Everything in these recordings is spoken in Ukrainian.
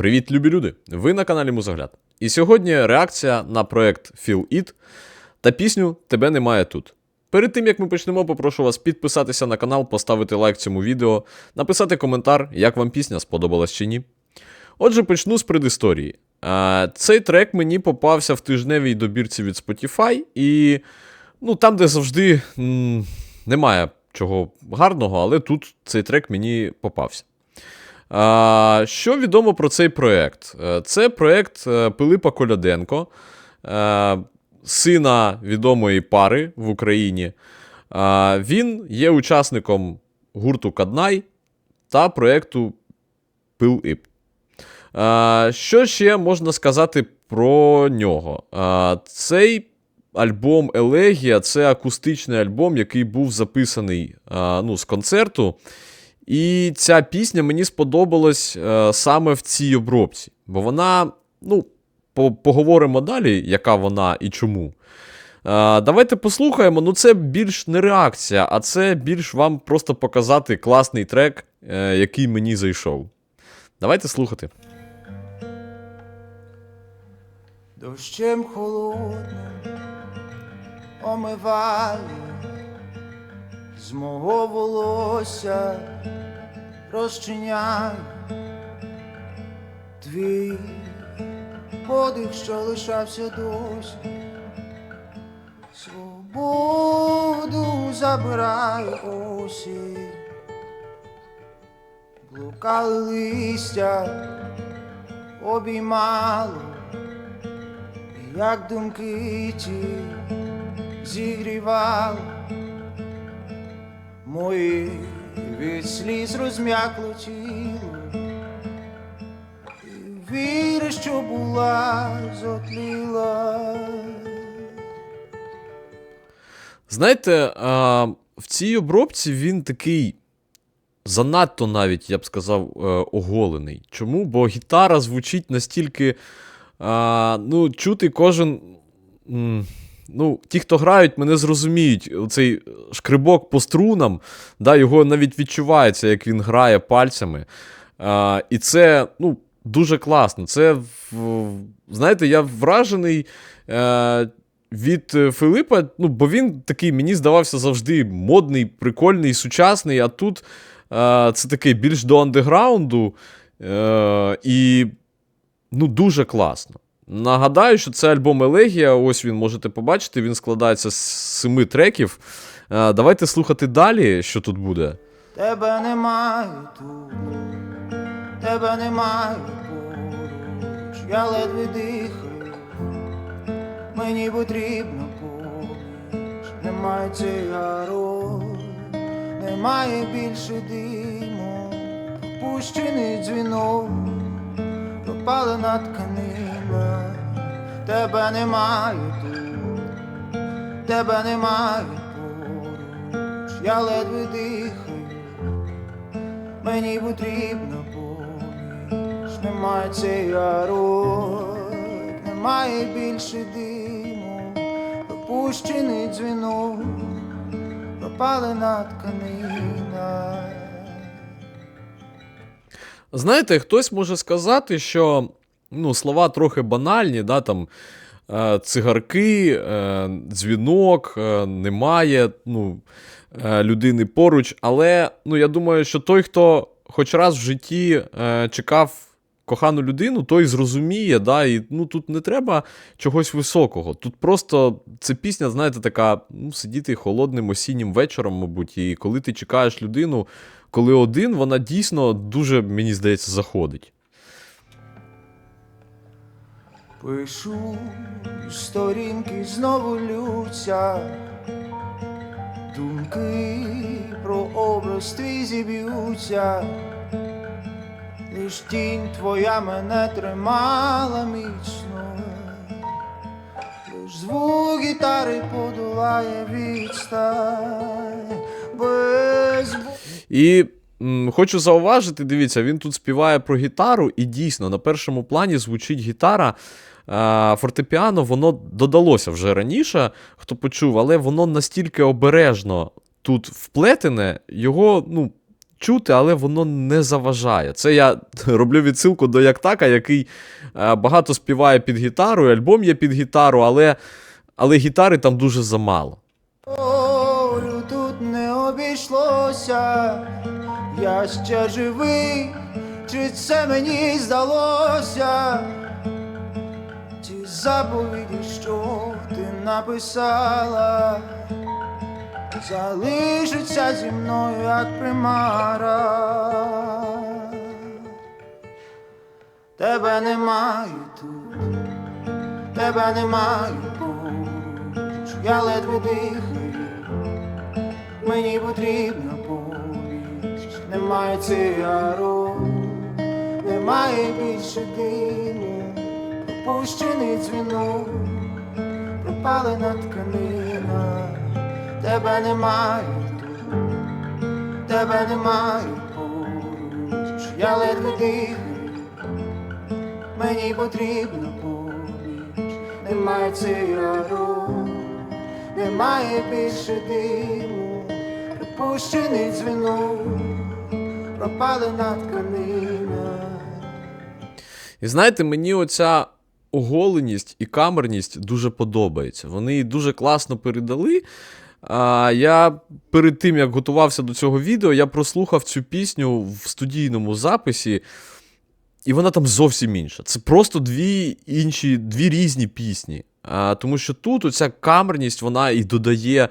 Привіт, любі люди! Ви на каналі Музогляд. І сьогодні реакція на проект Feel It та пісню Тебе немає тут. Перед тим як ми почнемо, попрошу вас підписатися на канал, поставити лайк цьому відео, написати коментар, як вам пісня сподобалась чи ні. Отже, почну з предісторії. Цей трек мені попався в тижневій добірці від Spotify, і ну, там, де завжди м, немає чого гарного, але тут цей трек мені попався. Що відомо про цей проект? Е, Це проект е, Пилипа Коляденко, е, сина відомої пари в Україні. Він є учасником гурту Каднай та проекту Пил Іп. Що ще можна сказати про нього? Цей альбом Елегія це акустичний альбом, який був записаний ну, з концерту. І ця пісня мені сподобалась е, саме в цій обробці. Бо вона, ну, по- поговоримо далі, яка вона і чому. Е, давайте послухаємо. Ну, це більш не реакція, а це більш вам просто показати класний трек, е, який мені зайшов. Давайте слухати. Дощем холодним омиває з мого волосся розчиняє твій подих, що лишався досі. Свободу забирає осінь, блукали листя, обіймало. Як думки ті зігрівали мої від сліз розм'якло тіло, віри, що була, зотліла. Знаєте, а, в цій обробці він такий занадто навіть, я б сказав, е, оголений. Чому? Бо гітара звучить настільки. А, ну, чути кожен. Ну, ті, хто грають, мене зрозуміють. Цей шкрибок по струнам, да, його навіть відчувається, як він грає пальцями. А, і це ну, дуже класно. Це, знаєте, я вражений е, від Филипа, ну, бо він такий, мені здавався завжди модний, прикольний, сучасний, а тут е, це такий більш до андеграунду. Е, і ну, дуже класно. Нагадаю, що це альбом Елегія. Ось він можете побачити. Він складається з семи треків. Е, давайте слухати далі, що тут буде. Тебе немає тут, тебе немає поруч, я ледве дихаю, мені потрібно поміч, немає цигарок, немає більше диму, пропущений дзвінок, пропалена тканина, тебе немає тут, тебе немає поруч, я ледве дихаю, мені потрібна поміч, немає цигарок, немає більше диму, пропущений дзвінок, пропалена тканина. Знаєте, хтось може сказати, що ну, слова трохи банальні, да, там, е, цигарки, е, дзвінок, е, немає ну, людини поруч. Але ну, я думаю, що той, хто хоч раз в житті чекав кохану людину, той зрозуміє, да, і ну, тут не треба чогось високого. Тут просто це пісня, знаєте, така ну, сидіти холодним осіннім вечором, мабуть, і коли ти чекаєш людину, коли один, вона дійсно дуже, мені здається, заходить. Пишу сторінки знову лються, думки про образ твій зіб'ються, лиш тінь твоя мене тримала міцно, лиш звук гітари подолає відстань. Без І хочу зауважити, дивіться, він тут співає про гітару, і дійсно на першому плані звучить гітара. Фортепіано, воно додалося вже раніше, хто почув, але воно настільки обережно тут вплетене, його ну, чути, але воно не заважає. Це я роблю відсилку до Яктака, який е, багато співає під гітару, альбом є під гітару, але, але гітари там дуже замало. Олю тут не обійшлося, я ще живий, чи це мені здалося? Заповіді, що ти написала, залишаться зі мною, як примара. Тебе немає тут, тебе немає поруч, я ледве дихаю, мені потрібна поміч, немає цигару, немає більше диму, пропущений дзвінок, пропалена тканина, тебе немає тут, тебе немає поруч, я ледве дихаю. Мені потрібна поміч, немає цигару, немає більше диму, припущений дзвінок, пропалена тканина. І знаєте, мені оця оголеність і камерність дуже подобається. Вони її дуже класно передали. А, я перед тим, як готувався до цього відео, я прослухав цю пісню в студійному записі, і вона там зовсім інша. Це просто дві інші, дві різні пісні. А, тому що тут оця камерність, вона і додає.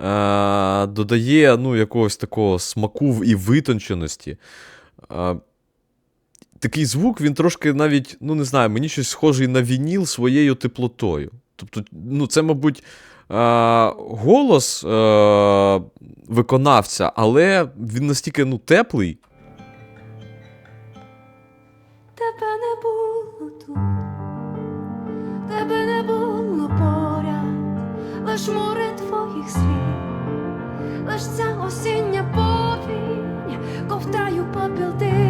е, Додає ну, якогось такого смаку і витонченості. Е, такий звук, він трошки навіть, ну не знаю, мені щось схожий на вініл своєю теплотою. Тобто, ну, це, мабуть, е, голос е, виконавця, але він настільки ну, теплий. Тебе не було тут, тебе не було поряд, лиш море твоїх слів, лиш ця осіння повінь, ковтаю попіл диму,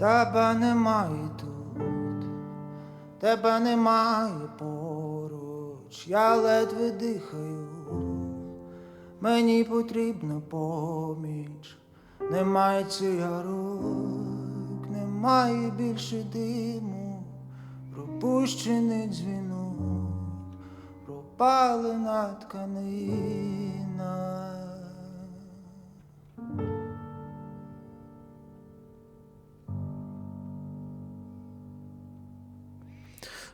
Тебе немає тут, тебе немає поруч, я ледве дихаю, мені потрібна поміч, немає цигарок, немає більше диму, пропущений дзвінок, пропалена тканина.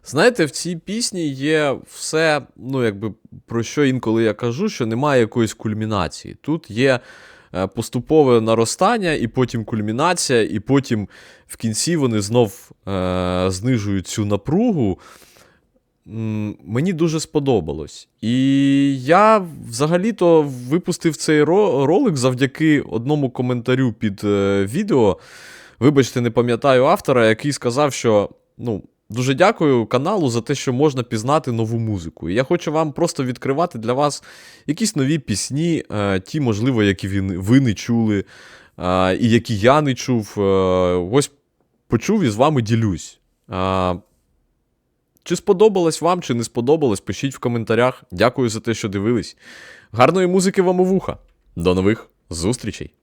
Знаєте, в цій пісні є все, ну, якби про що інколи я кажу, що немає якоїсь кульмінації. Тут є е, поступове наростання, і потім кульмінація, і потім в кінці вони знов е, знижують цю напругу. Мені дуже сподобалось. І я взагалі-то випустив цей ролик завдяки одному коментарю під е, відео. Вибачте, не пам'ятаю автора, який сказав, що ну, дуже дякую каналу за те, що можна пізнати нову музику. І я хочу вам просто відкривати для вас якісь нові пісні, е, ті, можливо, які ви не чули, е, і які я не чув. Е, ось почув і з вами ділюсь. Чи сподобалось вам, чи не сподобалось, пишіть в коментарях. Дякую за те, що дивились. Гарної музики вам у вуха. До нових зустрічей!